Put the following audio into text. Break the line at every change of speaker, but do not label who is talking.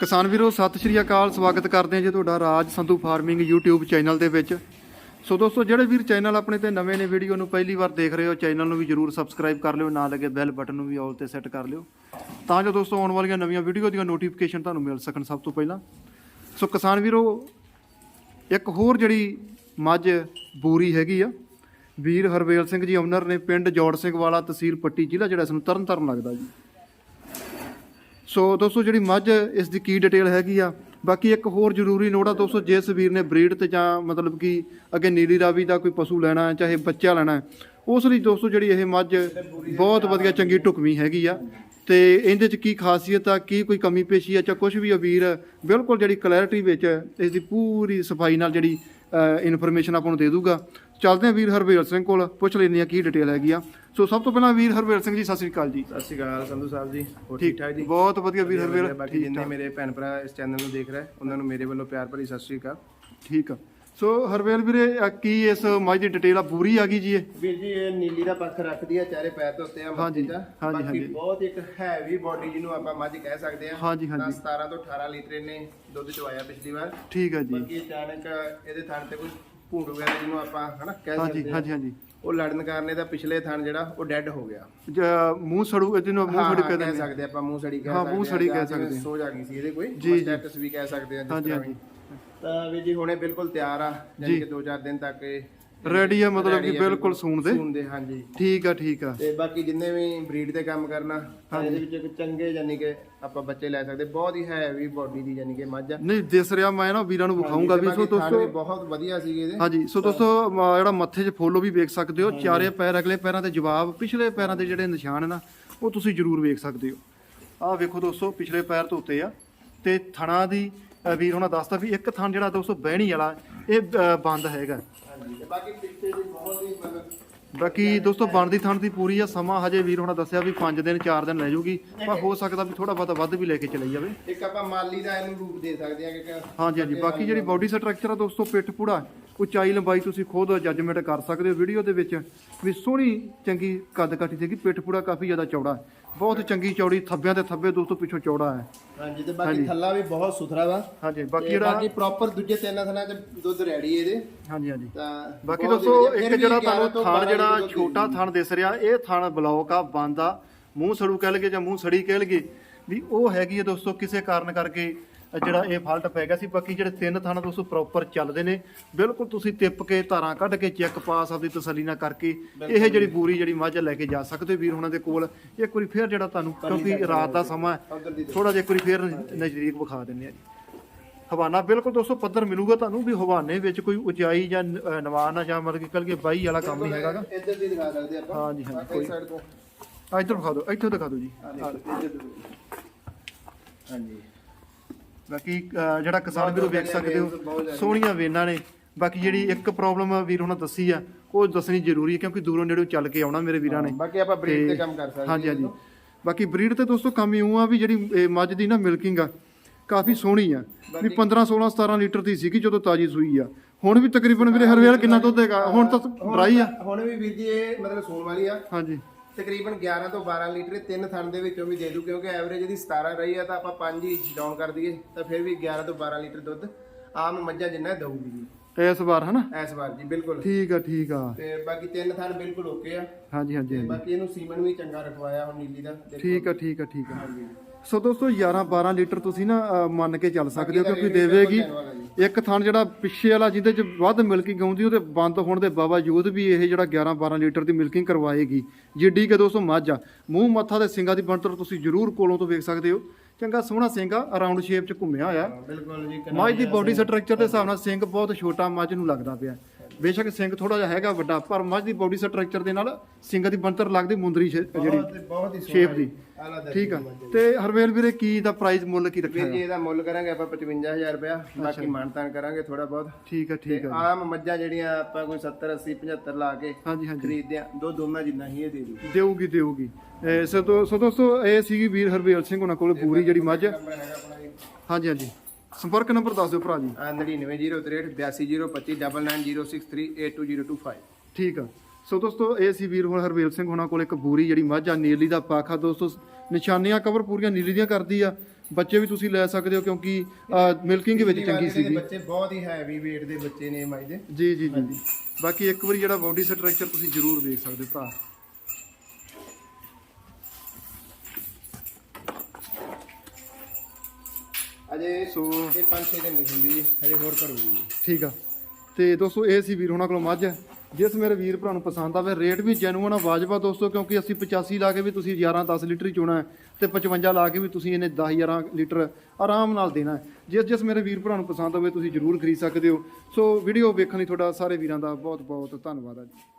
ਕਿਸਾਨ ਵੀਰੋ, ਸਤਿ ਸ਼੍ਰੀ ਅਕਾਲ, ਸਵਾਗਤ ਕਰਦੇ ਹਾਂ ਜੀ ਤੁਹਾਡਾ Raj Sandhu farming YouTube channel ਦੇ ਵਿੱਚ। ਸੋ ਦੋਸਤੋ, ਜਿਹੜੇ ਵੀਰ ਚੈਨਲ ਆਪਣੇ ਤੇ ਨਵੇਂ ਨੇ ਵੀਡੀਓ ਨੂੰ ਪਹਿਲੀ ਵਾਰ ਦੇਖ ਰਹੇ ਹੋ, ਚੈਨਲ ਨੂੰ ਵੀ ਜਰੂਰ ਸਬਸਕ੍ਰਾਈਬ ਕਰ ਲਿਓ, ਨਾਲ ਲੱਗੇ ਬੈਲ ਬਟਨ ਨੂੰ ਵੀ ਆਲ ਤੇ ਸੈੱਟ ਕਰ ਲਿਓ। ਤਾਂ ਜੋ ਦੋਸਤੋ, ਆਉਣ ਵਾਲੀਆਂ ਨਵੀਆਂ ਵੀਡੀਓ ਦੀਆਂ ਨੋਟੀਫਿਕੇਸ਼ਨ ਤੁਹਾਨੂੰ ਮਿਲ ਸਕਣ ਸਭ ਤੋਂ ਪਹਿਲਾਂ। ਸੋ ਕਿਸਾਨ ਵੀਰੋ, ਇੱਕ ਹੋਰ ਜਿਹੜੀ ਮੱਝ ਬੂਰੀ ਹੈਗੀ ਆ, ਵੀਰ ਹਰਵੇਲ ਸਿੰਘ ਜੀ ਓਨਰ ਨੇ ਪਿੰਡ ਜੋੜ ਸਿੰਘ ਵਾਲਾ ਤਹਿਸੀਲ ਪੱਟੀ ਜ਼ਿਲ੍ਹਾ, ਜਿਹੜਾ ਇਸ ਨੂੰ ਤਰਨ ਤਾਰਨ ਲੱਗਦਾ ਜੀ। ਸੋ ਦੋਸਤੋ, ਜਿਹੜੀ ਮੱਝ ਇਸ ਦੀ ਕੀ ਡਿਟੇਲ ਹੈਗੀ ਆ? ਬਾਕੀ ਇੱਕ ਹੋਰ ਜ਼ਰੂਰੀ ਨੋਟ ਆ ਦੋਸਤੋ ਜਿਸ ਵੀਰ ਨੇ ਬਰੀਡ ਤੇ ਜਾਂ ਮਤਲਬ ਕਿ ਅੱਗੇ ਨੀਲੀ ਰਾਵੀ ਦਾ ਕੋਈ ਪਸ਼ੂ ਲੈਣਾ ਹੈ, ਚਾਹੇ ਬੱਚਾ ਲੈਣਾ ਹੈ, ਉਸ ਲਈ ਦੋਸਤੋ, ਜਿਹੜੀ ਇਹ ਮੱਝ ਬਹੁਤ ਵਧੀਆ ਚੰਗੀ ਢੁਕਵੀਂ ਹੈਗੀ ਆ। ਤੇ ਇਹਦੇ ਚ ਕੀ ਖਾਸੀਅਤ ਆ, ਕੀ ਕੋਈ ਕਮੀ ਪੇਸ਼ੀ ਆ, ਜਾਂ ਕੁਝ ਵੀ ਆ ਵੀਰ, ਬਿਲਕੁਲ ਜਿਹੜੀ ਕਲੈਰਿਟੀ ਵਿੱਚ ਇਸ ਦੀ ਪੂਰੀ ਸਫ਼ਾਈ ਨਾਲ ਜਿਹੜੀ ਇਨਫੋਰਮੇਸ਼ਨ ਆਪਾਂ ਨੂੰ ਦੇ ਦੂਗਾ। ਚੱਲਦੇ ਆ ਵੀਰ ਹਰਵੇਲ ਸਿੰਘ ਕੋਲ ਪੁੱਛ ਲੈਂਦੇ ਆ ਕੀ ਡਿਟੇਲ ਹੈਗੀ ਆ। ਸੋ ਸਭ ਤੋਂ ਪਹਿਲਾਂ ਵੀਰ ਹਰਵੇਲ ਸਿੰਘ ਜੀ ਸਤਿ ਸ੍ਰੀ ਅਕਾਲ ਜੀ।
ਸਤਿ ਸ਼੍ਰੀ ਅਕਾਲ ਸੰਧੂ ਸਾਹਿਬ ਜੀ ਹੋਰ ਠੀਕ ਠਾਕ ਜੀ?
ਬਹੁਤ ਵਧੀਆ ਵੀਰ ਹਰਵੇਲ
ਬਾਕੀ ਜਿੰਨੇ ਮੇਰੇ ਭੈਣ ਭਰਾ ਇਸ ਚੈਨਲ ਨੂੰ ਦੇਖ ਰਹੇ ਉਹਨਾਂ ਨੂੰ ਮੇਰੇ ਵੱਲੋਂ ਪਿਆਰ ਭਰੀ ਸਤਿ ਸ਼੍ਰੀ ਅਕਾਲ।
ਠੀਕ ਆ। ਸੋ ਹਰਵੇਲ ਵੀਰੇ ਕੀ ਇਸ ਮੱਝ ਦੀ ਡਿਟੇਲ ਆ? ਪੂਰੀ ਆ ਗਈ ਜੀ ਇਹ?
ਵੀਰ ਜੀ ਇਹ ਨੀਲੀ ਦਾ ਪੱਖ ਰੱਖਦੀ ਹੈ ਚਾਰੇ ਪੈਰ ਦੇ ਉੱਤੇ ਆ ਮੱਝ ਦਾ। ਬਾਕੀ। ਬਹੁਤ ਇੱਕ ਹੈਵੀ ਬਾਡੀ ਜਿਹਨੂੰ ਆਪਾਂ ਮੱਝ ਕਹਿ ਸਕਦੇ ਆ।
ਹਾਂਜੀ, ਹਾਂਜੀ।
17 ਤੋਂ 18 ਲੀਟਰ ਇਹਨੇ ਦੁੱਧ ਚਵਾਇਆ ਪਿਛਲੀ ਵਾਰ।
ਠੀਕ ਆ ਜੀ।
ਬਾਕੀ ਅਚਾਨਕ ਇਹਦੇ ਥਣ ਤੇ ਕੋਈ ਭੂੰਡ ਵਗੈਰਾ ਜਿਹਨੂੰ ਆਪਾਂ ਹਨਾ ਕਹਿ
ਹਾਂਜੀ
ਸਕਦੇ ਆ
ਹਾਂਜੀ ਹਾਂਜੀ
ਉਹ ਲੜਨ ਕਾਰਨ ਇਹਦਾ ਪਿਛਲੇ ਥਣ ਜਿਹੜਾ ਉਹ ਡੈੱਡ ਹੋ ਗਿਆ
ਜ- ਮੂੰਹ ਸੜੂ ਜਿਹਨੂੰ ਮੂੰਹ
ਹਾਂ,
ਸੜੀ
ਹਾਂ,
ਕਹਿ
ਕਹਿ
ਦਿੰਦੇ
ਸਕਦੇ ਆਪਾਂ ਮੂੰਹ ਸੜੀ ਕਹਿ
ਹਾਂ,
ਸਕਦੇ
ਮੂੰਹ ਸੜੀ
ਜਾਂ
ਕਹਿ ਸਕਦੇ।
ਸੋਜ ਆ ਗਈ ਸੀ ਇਹਦੇ ਕੋਈ
ਜੀ, ਜੀ।
ਸਟੈਟਸ ਵੀ ਕਹਿ ਸਕਦੇ ਆ ਜਿਸ
ਹਾਂਜੀ,
ਤਰ੍ਹਾਂ
ਹਾਂਜੀ।
ਵੀ ਤਾਂ ਵੀ ਜੀ ਹੁਣੇ ਬਿਲਕੁਲ ਤਿਆਰ ਆ ਜਾਨੀ ਕਿ 2-4 ਦਿਨ ਤੱਕ ਇਹ
ਰੈਡੀ ਆ ਮਤਲਬ ਕਿ ਬਿਲਕੁਲ। ਸੂਣ ਦੇ
ਸੂਣ ਦੇ ਹਾਂਜੀ।
ਠੀਕ ਆ ਠੀਕ ਆ।
ਤੇ ਬਾਕੀ ਜਿੰਨੇ ਵੀ ਬਰੀਡ ਤੇ ਕੰਮ ਕਰਨਾ ਤਾਂ ਇਹਦੇ ਵਿੱਚ ਇੱਕ ਚੰਗੇ ਜਾਨੀ ਕਿ ਆਪਾਂ ਬੱਚੇ ਲੈ ਸਕਦੇ। ਬਹੁਤ ਹੀ ਹੈਵੀ ਬਾਡੀ ਦੀ ਜਾਨੀ ਕਿ ਮੱਝ ਆ।
ਨਹੀਂ ਦਿਸ ਰਿਹਾ ਮੈਂ ਨਾ ਵੀਰਾਂ ਨੂੰ ਵਿਖਾਉਂਗਾ ਵੀ ਸੋ ਦੋਸਤੋ
ਬਹੁਤ ਵਧੀਆ ਸੀਗੇ ਇਹਦੇ।
ਹਾਂਜੀ ਸੋ ਦੋਸਤੋ ਜਿਹੜਾ ਮੱਥੇ 'ਚ ਫੋਲੋ ਵੀ ਵੇਖ ਸਕਦੇ ਹੋ। ਚਾਰੇ ਪੈਰ ਅਗਲੇ ਪੈਰਾਂ ਤੇ ਜਵਾਬ ਪਿਛਲੇ ਪੈਰਾਂ ਦੇ ਜਿਹੜੇ ਨਿਸ਼ਾਨ ਨੇ ਨਾ ਉਹ ਤੁਸੀਂ ਜ਼ਰੂਰ ਵੇਖ ਸਕਦੇ ਹੋ। ਆਹ ਵੇਖੋ ਦੋਸਤੋ ਪਿਛਲੇ ਪੈਰ ਤੋਂ ਉੱਤੇ ਆ। ਤੇ ਥਣਾ ਦੀ ਵੀਰ ਹੁਣਾਂ ਦੱਸਦਾ ਵੀ ਇੱਕ ਥਣ ਜਿਹੜਾ ਦੋਸਤੋ ਬਹਿਣੀ ਵਾਲਾ ਇਹ ਅ, ਬੰਦ ਹੈਗਾ।
ਹਾਂਜੀ ਤੇ ਬਾਕੀ ਪਿੱਛੇ ਵੀ ਬਹੁਤ ਹੀ ਮਤਲਬ
ਬਾਕੀ ਦੋਸਤੋ ਬਣਦੀ ਥਣ ਦੀ ਪੂਰੀ ਆ ਸਮਾਂ ਹਜੇ ਵੀਰ ਹੁਣਾਂ ਦੱਸਿਆ ਵੀ 5 ਦਿਨ 4 ਦਿਨ ਲੈ ਜਾਊਗੀ ਪਰ ਹੋ ਸਕਦਾ ਵੀ ਥੋੜਾ ਬਹੁਤਾ ਵੱਧ ਵੀ ਲੈ ਕੇ ਚਲੀ ਜਾਵੇ।
ਇੱਕ ਆਪਾਂ ਮਾਲੀ ਦਾ ਇਹਨੂੰ ਰੂਪ ਦੇ ਸਕਦੇ ਆ ਕਿ
ਹਾਂਜੀ ਹਾਂਜੀ। ਬਾਕੀ ਜਿਹੜੀ ਬਾਡੀ ਸਟਰਕਚਰ ਆ ਦੋਸਤੋ ਪਿੱਠ ਪੂੜਾ ਉਚਾਈ ਲੰਬਾਈ ਤੁਸੀਂ ਖੁਦ ਜੱਜਮੈਂਟ ਕਰ ਸਕਦੇ ਹੋ ਵੀਡੀਓ ਦੇ ਵਿੱਚ। ਵੀ ਸੋਹਣੀ ਚੰਗੀ ਕੱਦ ਕਾਠੀ ਸੀਗੀ ਪਿੱਠ ਪੂੜਾ ਕਾਫੀ ਜ਼ਿਆਦਾ ਚੌੜਾ। ਹੈ ਬਹੁਤ ਚੰਗੀ ਚੌੜੀ ਥੱਬਿਆਂ ਤੇ ਥੱਬੇ ਦੋਸਤੋ ਪਿੱਛੋਂ ਚੌੜਾ ਹੈ।
ਹਾਂਜੀ ਤੇ ਬਾਕੀ ਥੱਲਾ ਵੀ ਬਹੁਤ ਸੁਥਰਾ ਵਾ।
ਹਾਂਜੀ ਬਾਕੀ
ਤੇ
ਜਿਹੜਾ
ਬਾਕੀ ਪ੍ਰੋਪਰ ਦੂਜੇ ਤਿੰਨ ਥਣਾ ਚ ਦੁੱਧ ਰੈਡੀ ਇਹਦੇ।
ਹਾਂਜੀ ਹਾਂਜੀ।
ਤਾਂ
ਬਾਕੀ
ਬਹੁਤ ਹੀ
ਦੋਸਤੋ
ਵਧੀਆ।
ਇੱਕ
ਵੀ
ਜਿਹੜਾ
11
ਤੁਹਾਨੂੰ
ਤੋਂ
ਥਣ
12
ਜਿਹੜਾ
ਦੁੱਧ
ਛੋਟਾ ਥਣ ਦਿਸ ਰਿਹਾ ਇਹ ਥਣ ਬਲੌਕ ਆ ਬੰਦ ਆ। ਮੂੰਹ ਸੜੂ ਕਹਿ ਲਗੇ ਜਾਂ ਮੂੰਹ ਸੜੀ ਕਹਿ ਲਗੇ ਵੀ ਉਹ ਹੈਗੀ ਹੈ ਦੋਸਤੋ ਕਿਸੇ ਕਾਰਨ ਕਰਕੇ ਜਿਹੜਾ ਇਹ ਫਾਲਟ ਪੈ ਗਿਆ ਸੀ ਬਾਕੀ ਜਿਹੜੇ ਤਿੰਨ ਥਣ ਦੋਸਤੋ ਪ੍ਰੋਪਰ ਚੱਲਦੇ ਨੇ। ਬਿਲਕੁਲ ਤੁਸੀਂ ਟਿੱਪ ਕੇ ਧਾਰਾਂ ਕੱਢ ਕੇ ਚੈੱਕ ਪਾਸ ਆਪਦੀ ਤਸੱਲੀ ਨਾਲ ਕਰਕੇ ਇਹ ਜਿਹੜੀ ਬੂਰੀ ਜਿਹੜੀ ਮੱਝ ਲੈ ਕੇ ਜਾ ਸਕਦੇ ਹੋ ਵੀਰ ਹੁਣਾਂ ਦੇ ਕੋਲ। ਇੱਕ ਵਾਰੀ ਫੇਰ ਜਿਹੜਾ ਤੁਹਾਨੂੰ ਕਿਉਂਕਿ ਰਾਤ ਦਾ ਸਮਾਂ ਹੈ ਥੋੜਾ ਜਿਹਾ ਇੱਕ ਵਾਰੀ ਫੇਰ ਨਜ਼ਦੀਕ ਵਿਖਾ ਦਿੰਦੇ ਆ ਜੀ। ਹਵਾਨਾ ਬਿਲਕੁਲ ਦੋਸਤੋ ਪੱਧਰ ਮਿਲੂਗਾ ਤੁਹਾਨੂੰ ਵੀ ਹਵਾਨੇ ਵਿੱਚ ਕੋਈ ਉਚਾਈ ਜਾਂ ਨਵਾਨ ਜਾਂ ਮਤਲਬ ਕਿ ਕਲਗੇ ਬਾਈ ਵਾਲਾ ਕੰਮ ਨਹੀਂ ਹੈਗਾ ਗਾ।
ਇੱਧਰ ਦੀ ਦਿਖਾ ਸਕਦੇ ਆਪਾਂ।
ਹਾਂਜੀ,
ਬਾਕੀ
ਕੋਈ-
ਸਾਈਡ ਤੋਂ।
ਆ ਇੱਧਰ ਵਿਖਾ ਦਿਓ ਇੱਥੋਂ ਦਿਖਾ ਦਿਓ ਜੀ।
ਦੇਖੋ ਤੋਂ ਹਾਂਜੀ।
ਬਾਕੀ ਅ, ਜਿਹੜਾ ਕਿਸਾਨ ਵੀਰੋ ਵੇਖ ਸਕਦੇ ਹੋ। ਸੋਹਣੀਆਂ ਵੇਨਾਂ ਨੇ। ਬਾਕੀ ਜਿਹੜੀ ਇੱਕ ਪ੍ਰੋਬਲਮ ਵੀਰ ਉਹਨਾਂ ਦੱਸੀ ਆ ਉਹ ਦੱਸਣੀ ਜ਼ਰੂਰੀ ਹੈ ਕਿਉਂਕਿ ਦੂਰੋਂ ਨੇੜੋਂ ਚੱਲ ਕੇ ਆਉਣਾ ਮੇਰੇ ਵੀਰਾਂ ਨੇ।
ਬਾਕੀ ਆਪਾਂ ਬਰੀਡ ਤੇ ਕੰਮ ਕਰ ਸਕਦੇ
ਹਾਂਜੀ ਹਾਂਜੀ। ਬਾਕੀ ਬਰੀਡ ਤੇ ਦੋਸਤੋ ਕੰਮ ਇਉਂ ਆ ਵੀ ਜਿਹੜੀ ਇਹ ਮੱਝ ਦੀ ਨਾ ਮਿਲਕਿੰਗ ਆ ਕਾਫੀ ਸੋਹਣੀ ਆ। ਵੀ 15 16 17 ਲੀਟਰ ਦੀ ਸੀਗੀ ਜਦੋਂ ਤਾਜੀ ਸੂਈ ਆ। ਹੁਣ ਵੀ ਤਕਰੀਬਨ ਵੀਰੇ ਹਰਵੇਲ ਕਿੰਨਾ ਦੁੱਧ ਹੈਗਾ? ਹੁਣ ਤਾਂ ਡਰਾਈ ਆ।
ਹੁਣ ਵੀ ਵੀਰ ਜੀ ਇਹ ਮਤਲਬ ਸੂਣ ਵਾਲੀ ਆ।
ਹਾਂਜੀ।
ਤਕਰੀਬਨ 11 ਤੋਂ 12 ਲੀਟਰ ਇਹ ਤਿੰਨ ਥਣ ਦੇ ਵਿੱਚੋਂ ਵੀ ਦੇ ਦੂ ਕਿਉਂਕਿ ਐਵਰੇਜ ਇਹਦੀ 17 ਰਹੀ ਆ ਤਾਂ ਆਪਾਂ 5 ਹੀ ਡਾਊਨ ਕਰ ਦਈਏ ਤਾਂ ਫਿਰ ਵੀ 11 ਤੋਂ 12 ਲੀਟਰ ਦੁੱਧ ਆਮ ਮੱਝਾਂ ਜਿੰਨਾ ਦਊਗੀ ਜੀ।
ਇਸ ਵਾਰ ਹਨਾ?
ਇਸ ਵਾਰ ਜੀ ਬਿਲਕੁਲ।
ਠੀਕ ਆ ਠੀਕ ਆ।
ਤੇ ਬਾਕੀ ਤਿੰਨ ਥਣ ਬਿਲਕੁਲ ਓਕੇ ਆ।
ਹਾਂਜੀ ਹਾਂਜੀ
ਬਾਕੀ ਇਹਨੂੰ ਸੀਮਨ ਵੀ ਚੰਗਾ ਰਖਵਾਇਆ ਹੁਣ ਨੀਲੀ ਦਾ।
ਠੀਕ ਆ ਠੀਕ ਆ ਠੀਕ ਆ।
ਹਾਂਜੀ।
ਸੋ ਦੋਸਤੋ 11 12 ਲੀਟਰ ਤੁਸੀਂ ਨਾ ਅ, ਮੰਨ ਕੇ ਚੱਲ ਸਕਦੇ ਹੋ ਕਿਉਂਕਿ ਦੇਵੇਗੀ। ਇੱਕ ਥਣ ਜਿਹੜਾ ਪਿੱਛੇ ਵਾਲਾ ਜਿਹਦੇ ਚ ਵੱਧ ਮਿਲਕਿੰਗ ਆਉਂਦੀ ਉਹਦੇ ਬੰਦ ਹੋਣ ਦੇ ਬਾਵਜੂਦ ਵੀ ਇਹ ਜਿਹੜਾ 11 12 ਲੀਟਰ ਦੀ ਮਿਲਕਿੰਗ ਕਰਵਾਏਗੀ। ਜਿੱਡੀ ਕਿ ਦੋਸਤੋ ਮੱਝ ਆ। ਮੂੰਹ ਮੱਥਾ ਤੇ ਸਿੰਗਾਂ ਦੀ ਬਣਤਰ ਤੁਸੀਂ ਜ਼ਰੂਰ ਕੋਲੋਂ ਤੋਂ ਵੇਖ ਸਕਦੇ ਹੋ। ਚੰਗਾ ਸੋਹਣਾ ਸਿੰਘ ਆ ਰਾਉਂਡ ਸ਼ੇਪ ਚ ਘੁੰਮਿਆ ਹੋਇਆ।
ਬਿਲਕੁਲ ਜੀ
ਮੱਝ ਦੀ ਬਾਡੀ ਸਟਰਕਚਰ ਦੇ ਹਿਸਾਬ ਨਾਲ ਸਿੰਘ ਬਹੁਤ ਛੋਟਾ ਮੱਝ ਨੂੰ ਲੱਗਦਾ ਪਿਆ। ਬੇਸ਼ੱਕ ਸਿੰਘ ਥੋੜਾ ਜਿਹਾ ਹੈਗਾ ਵੱਡਾ ਪਰ ਮੱਝ ਦੀ ਬਾਡੀ ਸਟਰਕਚਰ ਦੇ ਨਾਲ ਸਿੰਘਾਂ ਦੀ ਬਣਤਰ ਲੱਗਦੀ ਮੁੰਦਰੀ ਸ਼ੇ- ਜਿਹੜੀ
ਬਹੁਤ ਹੀ
ਸ਼ੇਪ ਦੀ। ਠੀਕ ਆ। ਤੇ ਹਰਵੇਲ ਵੀਰੇ ਕੀ ਦਾ ਪ੍ਰਾਈਸ ਮੁੱਲ ਕੀ ਰੱਖਿਆ
ਵੀਰ ਜੀ ਇਹਦਾ ਮੁੱਲ ਕਰਾਂਗੇ ਆਪਾਂ 55000 ਰੁਪਇਆ। ਬਾਕੀ ਮਾਨਤਾਨ ਕਰਾਂਗੇ ਥੋੜਾ ਬਹੁਤ।
ਠੀਕ ਆ ਠੀਕ ਆ
ਆਮ ਮੱਝਾਂ ਜਿਹੜੀਆਂ ਆਪਾਂ ਕੋਈ 70 80 75 ਲਾ ਕੇ
ਹਾਂਜੀ ਹਾਂਜੀ।
ਖਰੀਦਦੇ ਆ। ਦੋ ਦੋਨਾਂ ਜਿੰਨਾ ਹੀ ਇਹ ਦੇ ਦੂ
ਦੇਊਗੀ ਦੇਊਗੀ। ਇਹ ਸੋ ਦੋ- ਸੋ ਦੋਸਤੋ ਇਹ ਸੀਗੀ ਵੀਰ ਹਰਵੇਲ ਸਿੰਘ ਉਹਨਾਂ ਕੋਲ ਪੂਰੀ ਜਿਹੜੀ ਮੱਝ। ਹਾਂਜੀ ਹਾਂਜੀ। ਸੰਪਰਕ ਨੰਬਰ ਦੱਸ ਦਿਓ ਭਰਾ ਜੀ।
ਆਹ 99063 8205 9906382025
ਠੀਕ ਆ। ਸੋ ਦੋਸਤੋ ਇਹ ਸੀ ਵੀਰ ਹੁਣ ਹਰਵੇਲ ਸਿੰਘ ਉਹਨਾਂ ਕੋਲ ਇੱਕ ਬੂਰੀ ਜਿਹੜੀ ਮੱਝ ਆ ਨੀਲੀ ਦਾ ਪਾਖਾ। ਦੋਸਤੋ ਨਿਸ਼ਾਨੀਆਂ ਕਵਰ ਪੂਰੀਆਂ ਨੀਲੀ ਦੀਆਂ ਕਰਦੀ ਆ। ਬੱਚੇ ਵੀ ਤੁਸੀਂ ਲੈ ਸਕਦੇ ਹੋ ਕਿਉਂਕਿ ਮਿਲਕਿੰਗ ਵਿੱਚ ਚੰਗੀ ਸੀਗੀ।
ਬੱਚੇ ਬਹੁਤ ਹੀ ਹੈਵੀ weight ਦੇ ਬੱਚੇ ਨੇ ਮਾਈ ਦੇ।
ਜੀ ਜੀ ਜੀ ਬਾਕੀ ਇੱਕ ਵਾਰੀ ਜਿਹੜਾ ਬਾਡੀ ਸਟਰਕਚਰ ਤੁਸੀਂ ਜ਼ਰੂਰ ਦੇਖ ਸਕਦੇ ਹੋ ਭਰਾ।
ਅਜੇ
ਸੋ
ਇਹ 5-6 ਦਿਨ ਨਹੀਂ ਹੁੰਦੀ ਜੀ ਹਜੇ ਹੋਰ ਭਰੂਗੀ
ਠੀਕ ਆ। ਤੇ ਦੋਸਤੋ ਇਹ ਸੀ ਵੀਰ ਉਹਨਾਂ ਕੋਲ ਮੱਝ। ਹੈ ਜਿਸ ਮੇਰੇ ਵੀਰ ਭਰਾ ਨੂੰ ਪਸੰਦ ਆਵੇ ਰੇਟ ਵੀ ਜੈਨੂਅਨ ਆ ਵਾਜਬਾ ਦੋਸਤੋ ਕਿਉਂਕਿ ਅਸੀਂ 85 ਲਾ ਕੇ ਵੀ ਤੁਸੀਂ 11 10 ਲੀਟਰ ਹੀ ਚੋਣਾ ਹੈ ਤੇ 55 ਲਾ ਕੇ ਵੀ ਤੁਸੀਂ ਇਹਨੇ 10 11 ਲੀਟਰ ਆਰਾਮ ਨਾਲ ਦੇਣਾ ਹੈ। ਜਿਸ ਜਿਸ ਮੇਰੇ ਵੀਰ ਭਰਾ ਨੂੰ ਪਸੰਦ ਆਵੇ ਤੁਸੀਂ ਜਰੂਰ ਖਰੀਦ ਸਕਦੇ ਹੋ। ਸੋ ਵੀਡੀਓ ਵੇਖਣ ਲਈ ਤੁਹਾਡਾ ਸਾਰੇ ਵੀਰਾਂ ਦਾ ਬਹੁਤ ਬਹੁਤ ਧੰਨਵਾਦ ਹੈ ਜੀ।